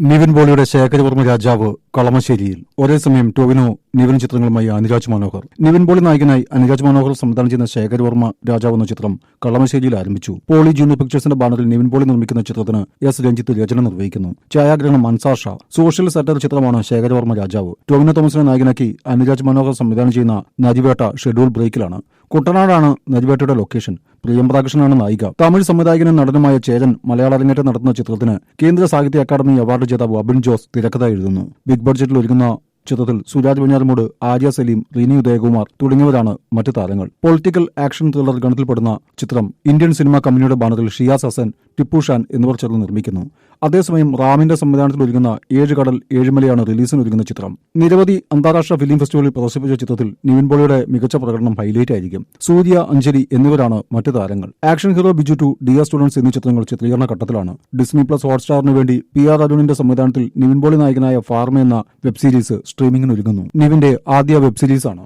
നിവിൻ പോളിയുടെ ശേഖരവർമ്മ രാജാവ് കളമശ്ശേരിയിൽ. ഒരേ സമയം ടോവിനോ നിവിൻ ചിത്രങ്ങളുമായി അനുരാജ് മനോഹർ. നിവിൻ പോളി നായകനായി അനുരാജ് മനോഹർ സംവിധാനം ചെയ്യുന്ന ശേഖരവർമ്മ രാജാവ് എന്ന ചിത്രം കളമശ്ശേരിയിൽ ആരംഭിച്ചു. പോളി ജൂനിയർ പിക്ചേഴ്സിന്റെ ബാനറിൽ നിവിൻ പോളി നിർമ്മിക്കുന്ന ചിത്രത്തിന് എസ്. രഞ്ജിത്ത് രചന നിർവഹിക്കുന്നു. ഛായാഗ്രഹണം അൻസാർ ഷാ സോഷ്യൽ സെറ്റർ ചിത്രമാണ് ശേഖരവർമ്മ രാജാവ്. ടോവിനോ തോമസിനെ നായകനാക്കി അനുരാജ് മനോഹർ സംവിധാനം ചെയ്യുന്ന നരിവേട്ട ഷെഡ്യൂൾ ബ്രേക്കിലാണ്. കുട്ടനാടാണ് നരിവേട്ടയുടെ ലൊക്കേഷൻ. പ്രിയംപ്രാകൃഷ്ണനാണ് നായിക. തമിഴ് സംവിധായകനും നടനുമായ ചേരൻ മലയാള അരങ്ങേറ്റം നടത്തുന്ന ചിത്രത്തിന് കേന്ദ്ര സാഹിത്യ അക്കാദമി അവാർഡ് ജേതാവ് അബിൻ ജോസ് തിരക്കഥ എഴുതുന്നു. ബിഗ് ബഡ്ജറ്റിൽ ഒരുങ്ങുന്ന ചിത്രത്തിൽ സുരാജ് വെഞ്ഞാറമൂട് ആര്യ സലീം റിനി ഉദയകുമാർ തുടങ്ങിയവരാണ് മറ്റു താരങ്ങൾ. പൊളിറ്റിക്കൽ ആക്ഷൻ ത്രില്ലർ ഗണത്തിൽപ്പെടുന്ന ചിത്രം ഇന്ത്യൻ സിനിമാ കമ്പനിയുടെ ബാനറിൽ ഷിയാസ് ഹസൻ ടിപ്പു ഷാൻ എന്നിവർ ചേർന്ന് നിർമ്മിക്കുന്നു. അതേസമയം റാമിന്റെ സംവിധാനത്തിൽ ഒരുങ്ങുന്ന ഏഴ് കടൽ ഏഴുമലയാണ് റിലീസിന് ഒരുങ്ങുന്ന ചിത്രം. നിരവധി അന്താരാഷ്ട്ര ഫിലിം ഫെസ്റ്റിവലിൽ പ്രദർശിപ്പിച്ച ചിത്രത്തിൽ നിവിൻ പോളിയുടെ മികച്ച പ്രകടനം ഹൈലൈറ്റ് ആയിരിക്കും. സൂര്യ അഞ്ജലി എന്നിവരാണ് മറ്റു താരങ്ങൾ. Action hero Biju to dear students എന്നീ ചിത്രങ്ങൾ ചിത്രീകരണ ഘട്ടത്തിലാണ്. ഡിസ്നി പ്ലസ് ഹോട്ട്സ്റ്റാറിന് വേണ്ടി പി ആർ അരുണിന്റെ സംവിധാനത്തിൽ നിവിൻ പോളി നായകനായ ഫാർമ എന്ന വെബ് സീരീസ് സ്ട്രീമിംഗിന് ഒരുങ്ങുന്നു നിവിന്റെ ആദ്യ വെബ് സീരീസാണ്.